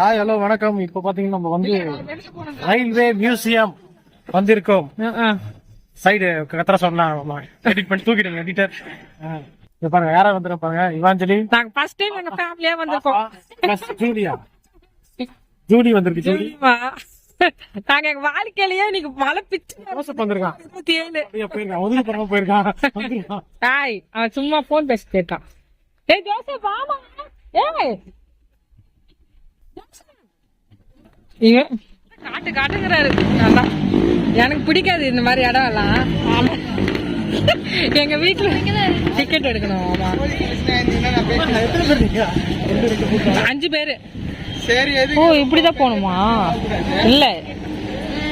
Hi hello வணக்கம். இப்போ பாத்தீங்கன்னா நம்ம வந்து ரயில்வே மியூசியம் வந்திருக்கோம். சைடு கத்திர சொன்னா எடிட் பண்ணி தூக்கிடுங்க எடிட்டர் பாருங்க யாரா வந்திருப்பாங்க இவாஞ்சலி. நாங்க ஃபர்ஸ்ட் டைம் எங்க ஃபேமிலியா வந்திருக்கோம். ஜூலியா. ஜூலி வந்திருக்கு ஜூலி? நாங்க எங்க வாழ்க்கையிலயே இன்னைக்கு மழை பிச்சு வந்திருக்கான். இருபத்தி ஏழு. போயிருக்கான். ஒதுக்கு போயிருக்கான். ஹாய் அவன் சும்மா போன் பேசிட்டு இருக்கான் ஏய் ஜோசப் வாமா. ஏய் இவன் காட்டு காட்டுங்கிறாரு நல்லா. எனக்கு பிடிக்காது இந்த மாதிரி இடம் எல்லாம் எங்க வீட்டுல டிக்கெட் எடுக்கணும் ஆமா. பேர் அஞ்சு பேரு. ஓ இப்படிதான் போகணுமா? இல்ல.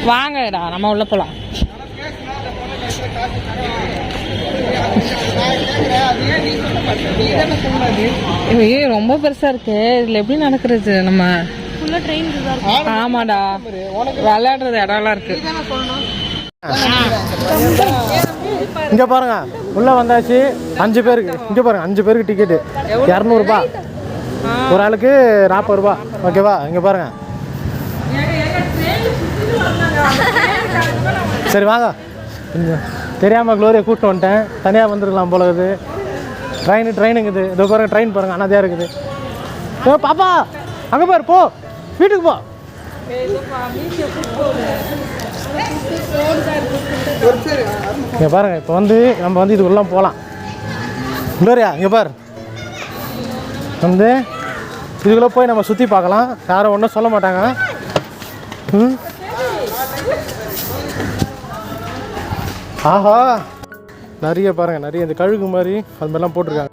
வாங்கடா நம்ம உள்ள போலாம். ஐயோ ரொம்ப பெருசா இருக்கு. இதுல எப்படி நடக்கிறது நம்ம? ஆமாடா. விளையாடுறது இடம்லாம் இருக்கு. இங்க பாருங்க. உள்ள வந்தாச்சு. அஞ்சு பேருக்கு. இங்க பாருங்க. அஞ்சு பேருக்கு டிக்கெட் இரநூறுபா. ஒரு ஆளுக்கு நாற்பது ரூபா. ஓகேவா இங்க பாருங்க. சரி வாங்க. கொஞ்சம் தெரியாம குளோரியை கூப்பிட்டு வந்துட்டேன். தனியாக வந்துருக்கலாம் போல இது ட்ரெயின் ட்ரெயினுங்குது இதோ பாருங்க ட்ரெயின் பாருங்க. அனாதையாக இருக்குது. ஏ பாப்பா. அங்கே பாரு போ. வீட்டுக்கு போ. இங்கே பாருங்க இப்போ வந்து நம்ம வந்து இதுக்குள்ள போகலாம் இல்லையா இங்கே பாரு. வந்து இதுக்குள்ளே போய் நம்ம சுற்றி பார்க்கலாம். யாரும் ஒன்றும் சொல்ல மாட்டாங்க. ம்? ஆஹா. நிறைய பாருங்க நிறைய இந்த கழுகு மாதிரி அது மாதிரிலாம் போட்டிருக்காங்க.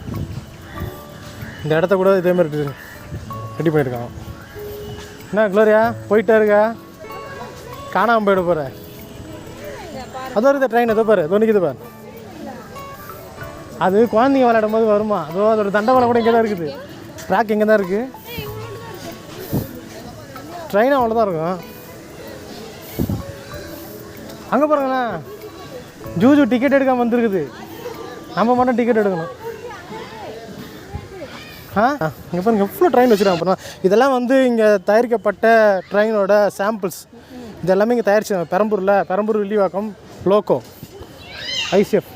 இந்த இடத்த கூட இதே மாதிரி ரெடி பண்ணியிருக்காங்க. என்ன குளோரியா? போயிட்டே இருக்கா. காணாமல் போயிட போகிற அதோ இருக்குது ட்ரெயின் எதோ பாரு அதோ பாரு. அது குழந்தைங்க விளையாடும் போது வருமா? அதோ அதோட தண்டவாளம் கூட இங்கே தான் இருக்குது. ட்ராக் இங்கே தான் இருக்குது ட்ரெயின் அவ்வளோதான் இருக்கும். அங்கே பாருங்களேன். ஜூஜு டிக்கெட் எடுக்காமல் வந்திருக்குது. நம்ம மட்டும் டிக்கெட் எடுக்கணும். ஆ இங்கே பாருங்க எவ்வளோ ட்ரெயின் வச்சுருக்காங்க பாருங்க. இதெல்லாம் வந்து இங்கே தயாரிக்கப்பட்ட ட்ரெயினோட சாம்பிள்ஸ் இது எல்லாமே இங்கே தயாரிச்சாங்க பெரம்பூரில் பெரம்பூர் வில்லிவாக்கம் லோக்கோ ஐசிஎஃப்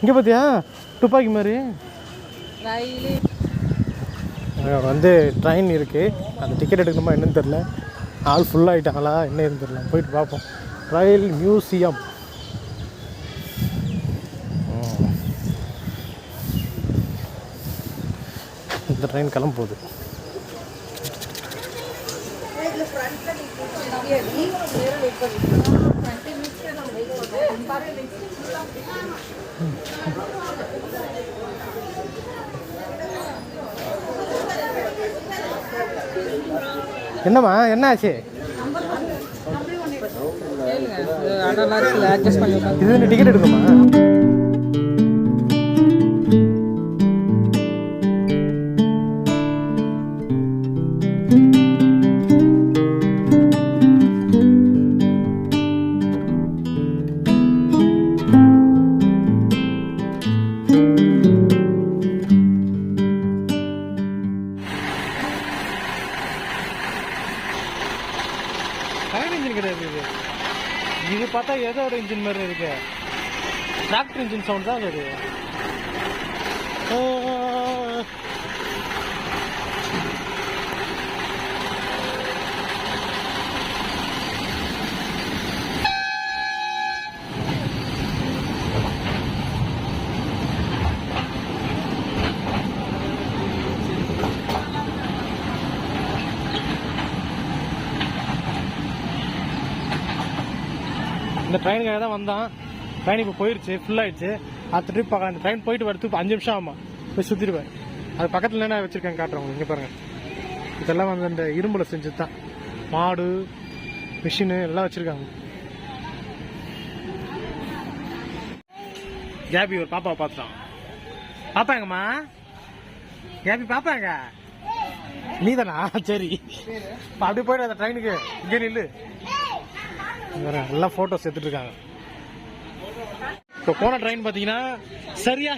இங்கே பார்த்தியா துப்பாக்கி மாதிரி. வந்து ட்ரெயின் இருக்குது அந்த டிக்கெட் எடுக்கணுமா என்னன்னு தெரில ஆள் ஃபுல்லாக ஆகிட்டாங்களா என்ன தெரில போயிட்டு பார்ப்போம் ரயில் மியூசியம் இந்த ட்ரெயின் கிளம்ப போகுது என்னம்மா என்ன ஆச்சு இது டிக்கெட் எடுக்கணுமா? எதோட இன்ஜின் மாதிரி இருக்கு. டிராக்டர் இன்ஜின் சவுண்ட் தான் அது ஓ இந்த ட்ரெயினுக்காக தான் வந்தான். ட்ரெயின் இப்போ போயிடுச்சு ஃபுல் ஆயிடுச்சு. அடுத்த ட்ரிப் பார்க்கலாம். இந்த ட்ரெயின் போயிட்டு வரதுக்கு அஞ்சு நிமிஷம் ஆமா போய் சுற்றிடுவேன் அது பக்கத்தில் என்ன வச்சிருக்கேன் காட்டுறேன் உங்களுக்கு. இங்கே பாருங்க. இதெல்லாம் வந்து இந்த இரும்புல செஞ்சது தான் மாடு மிஷினு எல்லாம் வச்சிருக்காங்க. கேபி ஒரு பாப்பாவை பார்த்துட்டான் பாப்பாங்கம்மா கேபி பாப்பாங்க நீதானா? சரி. அப்படி போயிடு அந்த ட்ரெயினுக்கு இங்கே நில்லு. வேற எல்லாம் ஃபோட்டோஸ் எடுத்துட்டு இருக்காங்க இப்போ போன ட்ரெயின் பார்த்தீங்கன்னா சரியா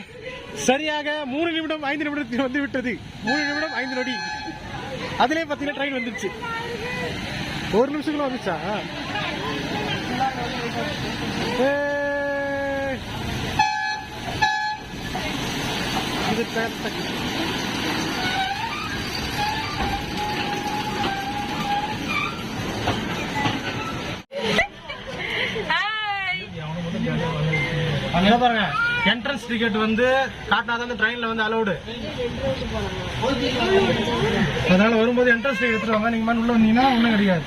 சரியாக மூணு நிமிடம் ஐந்து நிமிடத்தில் வந்து விட்டது. மூணு நிமிடம் ஐந்து நொடி. அதுலயே பாத்தீங்கன்னா ட்ரெயின் வந்துருச்சு. ஒரு நிமிஷத்துக்குள்ள வந்துச்சா ஏய். இது அங்க பாருங்க என்ட்ரன்ஸ் டிக்கெட் வந்து காட்டினாதான் அந்த ட்ரெயின்ல வந்து அலௌடு அதனால வரும்போது என்ட்ரன்ஸ் டிக்கெட் எடுத்துட்டு வாங்க. நீங்க மாதிரி உள்ள வந்தீங்கன்னா ஒண்ணும் கிடையாது.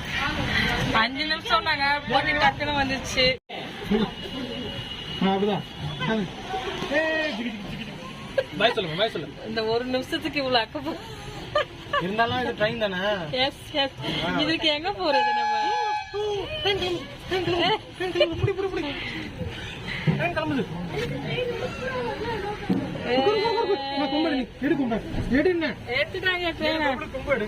அஞ்சு நிமிஷம் நாங்க போட்டு டக்குன்னு வந்துச்சு அப்படிதான். பாய் சொல்லுங்க பாய் சொல்லுங்க. இந்த ஒரு நிமிஷத்துக்கு இவ்வளவு அக்கப்போ இருந்தாலும் இது ட்ரெயின் தானே? எஸ் எஸ் இதுக்கு எங்க போறது நம்ம? புடி புடி புடி. ட்ரெயின் கிளம்புது அம்மா, நீ எடு கும்பிடு எடு என்ன எடுத்துட்டாங்க ட்ரெயினை கும்பிடு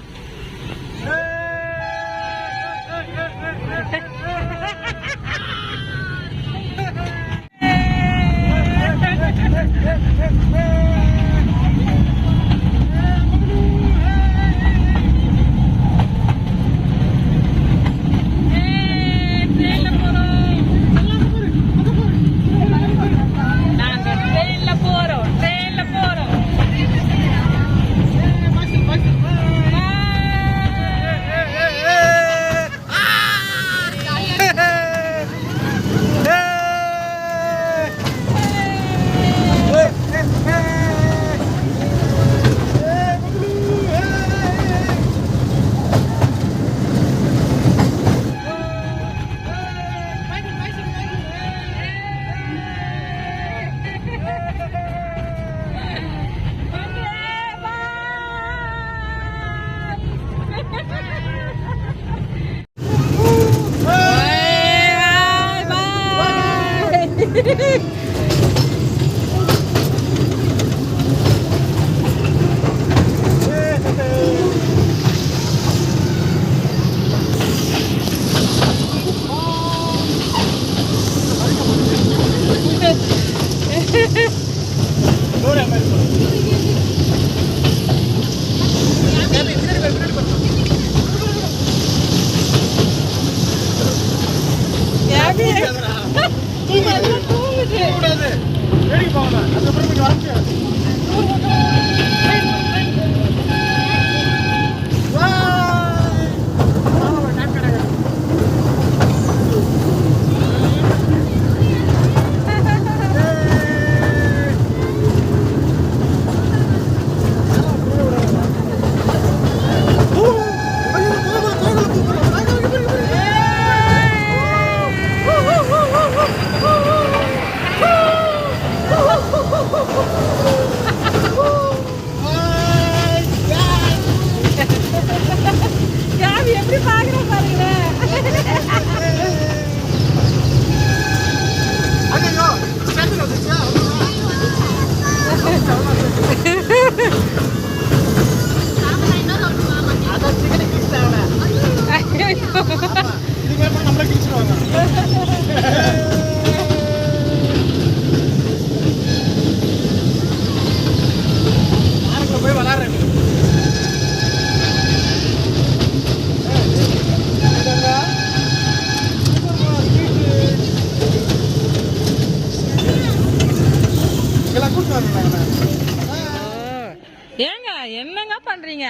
ஏங்க என்னங்க பண்றீங்க?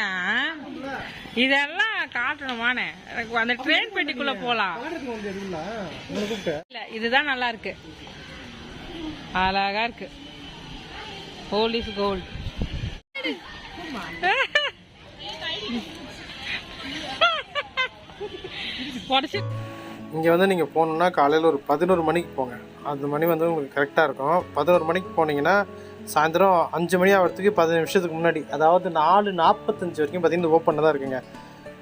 இதெல்லாம் காட்டணுமானே? எனக்கு அந்த ட்ரெயின் பெட்டிக்குள்ள போலாம். இல்ல இதுதான் நல்லா இருக்கு. அழகா இருக்கு. போலீஸ் கோல்ட் உடச்சு. இங்கே வந்து நீங்கள் போகணுன்னா காலையில் ஒரு பதினோரு மணிக்கு போங்க. அந்த மணி வந்து உங்களுக்கு கரெக்டாக இருக்கும். பதினோரு மணிக்கு போனீங்கன்னா சாயந்தரம் அஞ்சு மணி ஆகிறதுக்கு பதினஞ்சு நிமிஷத்துக்கு முன்னாடி அதாவது நாலு நாற்பத்தஞ்சு வரைக்கும் பார்த்தீங்கன்னா ஓப்பனில் தான் இருக்குங்க.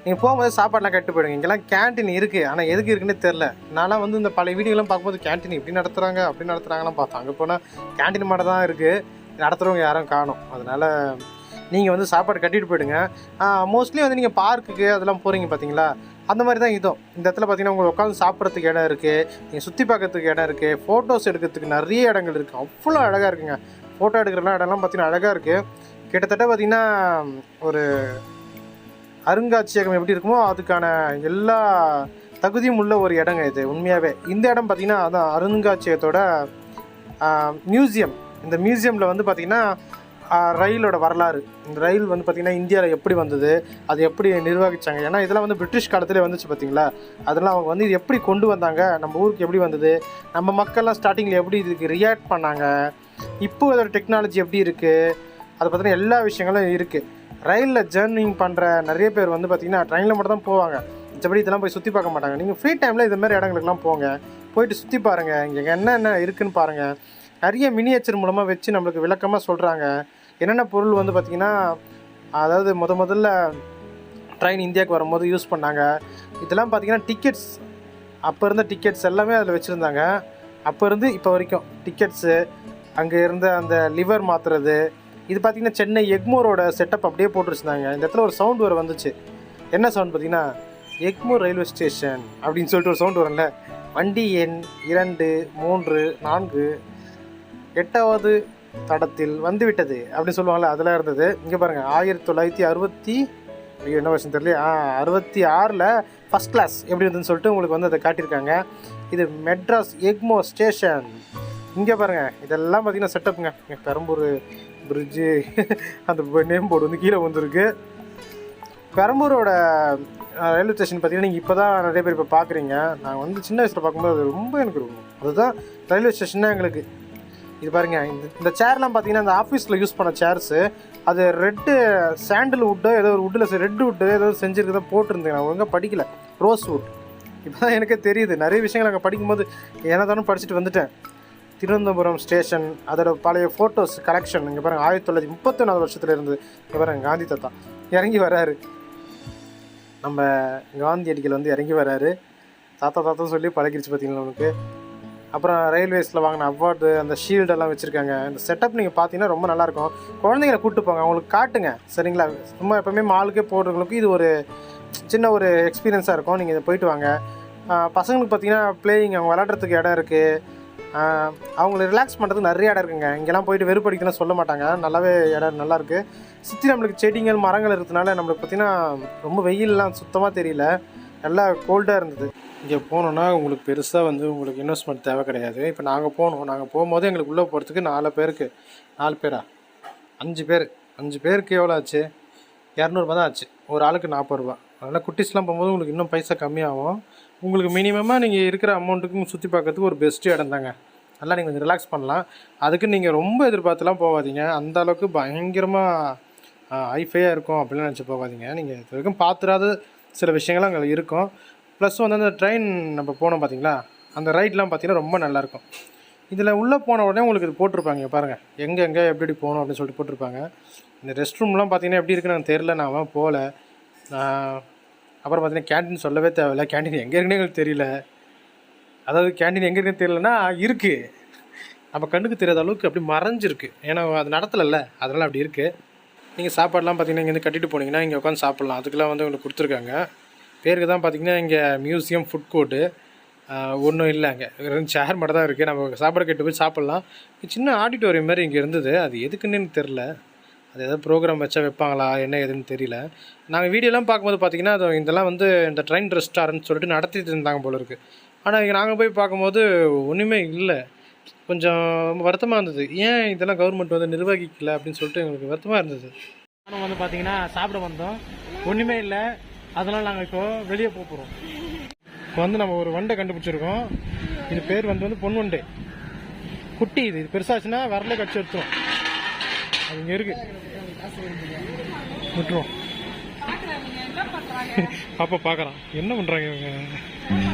நீங்கள் போகும்போது சாப்பாடெலாம் கட்டு போயிடுங்க. இங்கெல்லாம் கேன்டீன் இருக்குது ஆனால் எதுக்கு இருக்குன்னே தெரில நான்லாம் வந்து இந்த பழைய வீடியோலாம் பார்க்கும்போது கேன்டீன் இப்படி நடத்துகிறாங்க அப்படி நடத்துகிறாங்கலாம் பார்த்தோம் அங்கே போனால் கேன்டீன் மட்டும் தான் இருக்குது நடத்துகிறவங்க யாரும் காணும். அதனால் நீங்கள் வந்து சாப்பாடு கட்டிட்டு போயிடுங்க. மோஸ்ட்லி வந்து நீங்கள் பார்க்குக்கு அதெல்லாம் போகிறீங்க பார்த்தீங்களா அந்த மாதிரி தான் இதுவும். இந்த இடத்துல பார்த்தீங்கன்னா உங்களுக்கு உட்காந்து சாப்பிட்றதுக்கு இடம் இருக்குது நீங்கள் சுற்றி பார்க்கறதுக்கு இடம் இருக்குது ஃபோட்டோஸ் எடுக்கிறதுக்கு நிறைய இடங்கள் இருக்குது அவ்வளோ அழகாக இருக்குங்க. ஃபோட்டோ எடுக்கிறலாம் இடம்லாம் பார்த்தீங்கன்னா அழகாக இருக்குது கிட்டத்தட்ட பார்த்திங்கன்னா ஒரு அருங்காட்சியகம் எப்படி இருக்குமோ அதுக்கான எல்லா தகுதியும் உள்ள ஒரு இடங்க இது உண்மையாகவே இந்த இடம் பார்த்திங்கன்னா அதான் அருங்காட்சியகத்தோட மியூசியம் இந்த மியூசியமில் வந்து பார்த்திங்கன்னா ரயிலோட வரலாறு. இந்த ரயில் வந்து பார்த்திங்கன்னா இந்தியாவில் எப்படி வந்தது அது எப்படி நிர்வகிச்சாங்க? ஏன்னா இதெல்லாம் வந்து பிரிட்டிஷ் காலத்திலே வந்துச்சு பார்த்திங்களா? அதெல்லாம் அவங்க வந்து இது எப்படி கொண்டு வந்தாங்க? நம்ம ஊருக்கு எப்படி வந்தது? நம்ம மக்கள்லாம் ஸ்டார்டிங்கில் எப்படி இதுக்கு ரியாக்ட் பண்ணாங்க? இப்போ அதோட டெக்னாலஜி எப்படி இருக்குது அதை பற்றின எல்லா விஷயங்களும் இருக்குது ரயிலில் ஜேர்னிங் பண்ணுற நிறைய பேர் வந்து பார்த்திங்கன்னா ட்ரெயினில் மட்டும் தான் போவாங்க. மற்றபடி இதெல்லாம் போய் சுற்றி பார்க்க மாட்டாங்க. நீங்கள் ஃப்ரீ டைமில் இது மாதிரி இடங்களுக்குலாம் போங்க. போயிட்டு சுற்றி பாருங்கள் இங்கே என்னென்ன இருக்குன்னு பாருங்கள் நிறைய மினியேச்சர் மூலமாக வச்சு நம்மளுக்கு விளக்கமாக சொல்கிறாங்க என்னென்ன பொருள் வந்து பார்த்திங்கன்னா அதாவது முத முதல்ல ட்ரெயின் இந்தியாவுக்கு வரும்போது யூஸ் பண்ணாங்க. இதெல்லாம் பார்த்திங்கன்னா டிக்கெட்ஸ் அப்போ இருந்த டிக்கெட்ஸ் எல்லாமே அதில் வச்சுருந்தாங்க. அப்போ இருந்து இப்போ வரைக்கும் டிக்கெட்ஸு அங்கே இருந்த அந்த லிவர் மாற்றுறது இது பார்த்திங்கன்னா சென்னை எக்மோரோட செட்டப் அப்படியே போட்டுருச்சுருந்தாங்க இந்த இடத்துல ஒரு சவுண்ட் வர வந்துச்சு. என்ன சவுண்ட் பார்த்தீங்கன்னா எக்மோர் ரயில்வே ஸ்டேஷன் அப்படின்னு சொல்லிட்டு ஒரு சவுண்ட் வரும்ல. வண்டி எண் இரண்டு மூன்று நான்கு எட்டாவது தடத்தில் வந்துவிட்டது அப்படின்னு சொல்லுவாங்கள்ல அதெல்லாம் இருந்தது. இங்கே பாருங்கள் ஆயிரத்தி தொள்ளாயிரத்தி அறுபத்தி ஐயோ என்ன வருஷம் தெரியல ஆ அறுபத்தி ஆறில் ஃபஸ்ட் கிளாஸ் எப்படி இருந்ததுன்னு சொல்லிட்டு உங்களுக்கு வந்து அதை காட்டியிருக்காங்க. இது மெட்ராஸ் எக்மோ ஸ்டேஷன் இங்கே பாருங்கள் இதெல்லாம் பார்த்தீங்கன்னா செட்டப்புங்க பெரம்பூர் பிரிட்ஜு அந்த நேம் போர்டு வந்து கீழே வந்திருக்கு பெரம்பூரோட ரயில்வே ஸ்டேஷன் பார்த்தீங்கன்னா நீங்கள் இப்போ தான் நிறைய பேர் இப்போ பார்க்குறீங்க நாங்கள் வந்து சின்ன வயசில் பார்க்கும்போது அது ரொம்ப எனக்கு இருக்கும் அதுதான் ரயில்வே ஸ்டேஷன் தான் எங்களுக்கு. இது பாருங்க இந்த இந்த சேர்லாம் பார்த்தீங்கன்னா இந்த ஆஃபீஸில் யூஸ் பண்ண சேர்ஸு அது ரெட்டு சாண்டில் வுட்டோ ஏதோ ஒரு வுட்டில் ரெட் வுட்டு ஏதோ செஞ்சுருக்கதா போட்டிருந்தேன். நான் ஒழுங்காக படிக்கல. ரோஸ் வுட் இப்போ தான் எனக்கே தெரியுது. நிறைய விஷயங்கள் அங்கே படிக்கும்போது என்ன தானே படிச்சுட்டு வந்துட்டேன். திருவனந்தபுரம் ஸ்டேஷன் அதோட பழைய ஃபோட்டோஸ் கலெக்ஷன் இங்கே பாருங்கள் ஆயிரத்தி தொள்ளாயிரத்தி முப்பத்தொன்னாவது வருஷத்துல இருந்து இங்கே பாருங்க காந்தி தாத்தா இறங்கி வராரு. நம்ம காந்தியடிகள் வந்து இறங்கி வராரு. தாத்தா தாத்தா சொல்லி பழகிருச்சு பார்த்தீங்களா உனக்கு அப்புறம் ரயில்வேஸில் வாங்கின அவார்டு அந்த ஷீல்டெல்லாம் வச்சுருக்காங்க. இந்த செட்டப் நீங்கள் பார்த்தீங்கன்னா ரொம்ப நல்லாயிருக்கும் குழந்தைங்கள கூப்பிட்டு போங்க அவங்களுக்கு காட்டுங்க சரிங்களா? சும்மா எப்போவுமே மாலுக்கே போடுறவங்களுக்கு இது ஒரு சின்ன ஒரு எக்ஸ்பீரியன்ஸாக இருக்கும். நீங்கள் இதை போயிட்டு வாங்க. பசங்களுக்கு பார்த்தீங்கன்னா பிளேயிங் அவங்க விளாட்றதுக்கு இடம் இருக்குது அவங்கள ரிலாக்ஸ் பண்ணுறதுக்கு நிறைய இடம் இருக்குங்க. இங்கெல்லாம் போயிட்டு வெறுப்படிக்கணும்னு சொல்ல மாட்டாங்க. நல்லாவே இடம் நல்லாயிருக்கு சுற்றி நம்மளுக்கு செடிகள் மரங்கள் இருக்கிறதுனால நம்மளுக்கு பார்த்தீங்கன்னா ரொம்ப வெயிலெலாம் சுத்தமாக தெரியல. நல்லா கோல்டாக இருந்தது. இங்கே போனோன்னா உங்களுக்கு பெருசாக வந்து உங்களுக்கு இன்வெஸ்ட்மெண்ட் தேவை கிடையாது. இப்போ நாங்கள் போனோம். நாங்கள் போகும்போது எங்களுக்கு உள்ளே போகிறதுக்கு நாலு பேருக்கு நாலு பேரா? அஞ்சு பேர். அஞ்சு பேருக்கு எவ்வளோ ஆச்சு? இரநூறுபா தான் ஆச்சு. ஒரு ஆளுக்கு நாற்பது ரூபா. அதனால் குட்டிஸ்லாம் போகும்போது உங்களுக்கு இன்னும் பைசா கம்மியாகும். உங்களுக்கு மினிமமாக நீங்கள் இருக்கிற அமௌண்ட்டுக்கும் சுற்றி பார்க்கறதுக்கு ஒரு பெஸ்ட்டு இடம் தாங்க. நல்லா நீங்கள் கொஞ்சம் ரிலாக்ஸ் பண்ணலாம். அதுக்கு நீங்கள் ரொம்ப எதிர்பார்த்துலாம் போகாதீங்க. அந்த அளவுக்கு பயங்கரமாக ஹைஃபையாக இருக்கும் அப்படிலாம் நினச்சி போகாதீங்க. நீங்கள் இது வரைக்கும் பார்த்துடாத சில விஷயங்கள்லாம் அங்கே இருக்கும். ப்ளஸ் வந்து அந்த ட்ரெயின் நம்ம போனோம் பார்த்தீங்களா அந்த ரைட்லாம் பார்த்தீங்கன்னா ரொம்ப நல்லாயிருக்கும் இதில் உள்ளே போன உடனே உங்களுக்கு இது போட்டிருப்பாங்க. பாருங்கள் எங்கே எங்கே எப்படி எப்படி போகணும் அப்படின்னு சொல்லிட்டு போட்டிருப்பாங்க. இந்த ரெஸ்ட் ரூம்லாம் பார்த்தீங்கன்னா எப்படி இருக்குன்னு எனக்கு தெரில நான் அவன் போகல. அப்புறம் பார்த்தீங்கன்னா கேண்டீன் சொல்லவே தேவையில்ல. கேண்டீன் எங்கே இருக்குன்னு எங்களுக்கு தெரியல. அதாவது கேண்டீன் எங்கே இருக்குன்னு தெரியலனா இருக்குது நம்ம கண்ணுக்கு தெரியாத அளவுக்கு அப்படி மறைஞ்சிருக்கு. ஏன்னா அது நடத்தலைல்ல. அதனால் அப்படி இருக்குது நீங்கள் சாப்பாடெலாம் பார்த்தீங்கன்னா இங்கேருந்து கட்டிட்டு போனீங்கன்னா இங்கே உட்காந்து சாப்பிட்லாம். அதுக்கெல்லாம் வந்து உங்களுக்கு கொடுத்துருக்காங்க. பேருக்கு தான் பார்த்தீங்கன்னா இங்கே மியூசியம் ஃபுட் கோர்ட்டு ஒன்றும் இல்லை அங்கே. ரெண்டு சேர் மட்டும் தான் இருக்குது நம்ம சாப்பாடு கட்டு போய் சாப்பிட்லாம். சின்ன ஆடிட்டோரியம் மாதிரி இங்கே இருந்தது. அது எதுக்குன்னு எனக்கு தெரில அது ஏதாவது ப்ரோக்ராம் வச்சா வைப்பாங்களா என்ன ஏதுன்னு தெரியல. நாங்கள் வீடியோலாம் பார்க்கும்போது பார்த்தீங்கன்னா அது இதெல்லாம் வந்து இந்த ட்ரெயின் ரெஸ்டாரண்ட் சொல்லிட்டு நடத்திட்டு இருந்தாங்க போல இருக்குது ஆனால் இங்கே நாங்கள் போய் பார்க்கும்போது ஒன்றுமே இல்லை. கொஞ்சம் வருத்தமாக இருந்தது. ஏன் இதெல்லாம் கவர்மெண்ட் வந்து நிர்வகிக்கல அப்படின்னு சொல்லிட்டு எங்களுக்கு வருத்தமாக இருந்தது. நானும் வந்து பார்த்தீங்கன்னா சாப்பிட வந்தோம். ஒன்றுமே இல்லை. அதனால் நாங்கள் இப்போ வெளியே போக போகிறோம் இப்போ வந்து நம்ம ஒரு வண்டை கண்டுபிடிச்சிருக்கோம். இது பேர் வந்து வந்து பொன் வண்டை குட்டி இது. இது பெருசாச்சுன்னா வரல கடிச்சு எடுத்துரும். அது இங்கே இருக்கு. விட்டுருவோம் அப்போ பார்க்குறான் என்ன பண்ணுறாங்க இவங்க?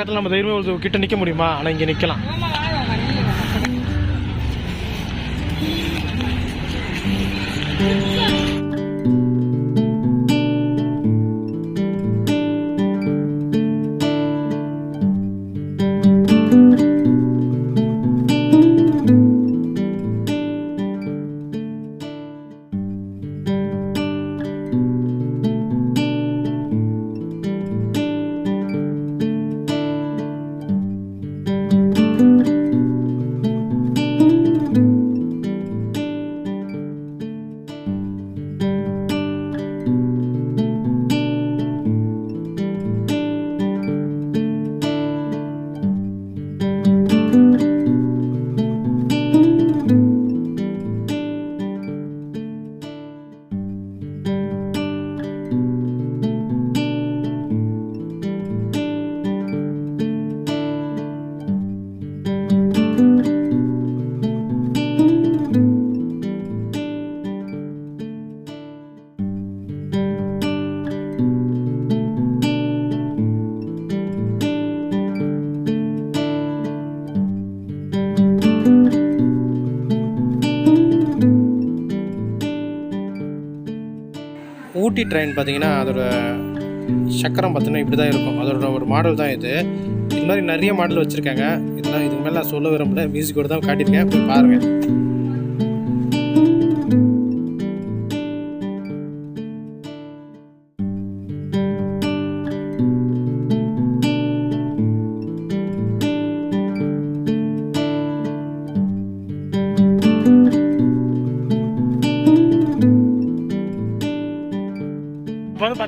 பக்கத்தில் நம்ம தைரியமாக ஒரு கிட்ட நிற்க முடியுமா ஆனால் இங்கே நிற்கலாம் ட்ரெயின் பார்த்தீங்கன்னா அதோட சக்கரம் பார்த்தீங்கன்னா இப்படி தான் இருக்கும். அதோட ஒரு மாடல் தான் இது. இது மாதிரி நிறைய மாடல் வச்சுருக்காங்க. இதெல்லாம் இதுக்கு மேலே நான் சொல்ல விரும்பல. மியூசிக்கோட தான் காட்டியிருக்கேன். போய் பாருங்கள்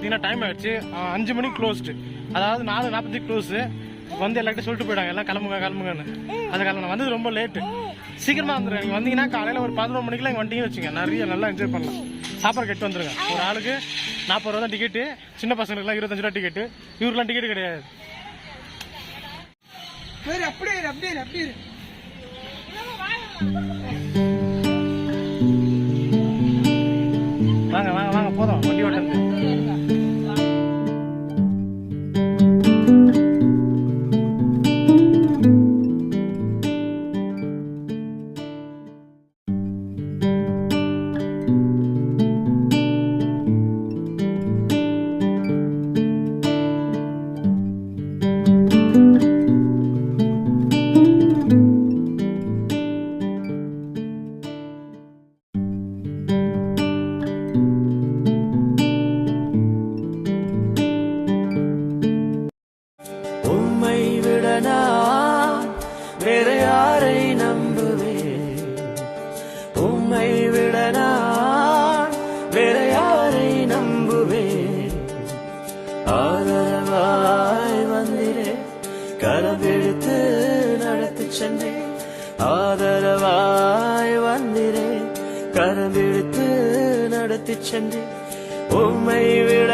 பார்த்தீங்கன்னா டைம் ஆயிடுச்சு. அஞ்சு மணிக்கு க்ளோஸ்டு அதாவது நாலு நாற்பத்தி க்ளோஸு வந்து எல்லார்ட்டும் சொல்லிட்டு போயிட்டாங்க எல்லாம் கிளம்புங்க கிளம்புங்கன்னு. அந்த நான் வந்தது ரொம்ப லேட்டு சீக்கிரமாக வந்துடுங்க நீங்கள் வந்தீங்கன்னா காலையில் ஒரு பதினொரு மணிக்கெலாம் இங்கே வந்தீங்கன்னு வச்சுங்க நிறைய நல்லா என்ஜாய் பண்ணலாம். சாப்பாடு கட்டு வந்துருங்க. ஒரு ஆளுக்கு நாற்பது ரூபா தான் டிக்கெட்டு சின்ன பசங்களுக்குலாம் இருபத்தஞ்சு ரூபா டிக்கெட்டு இவருக்குலாம் டிக்கெட் கிடையாது. அப்படியே அப்படியே அப்படியே சென்று உம்மை விட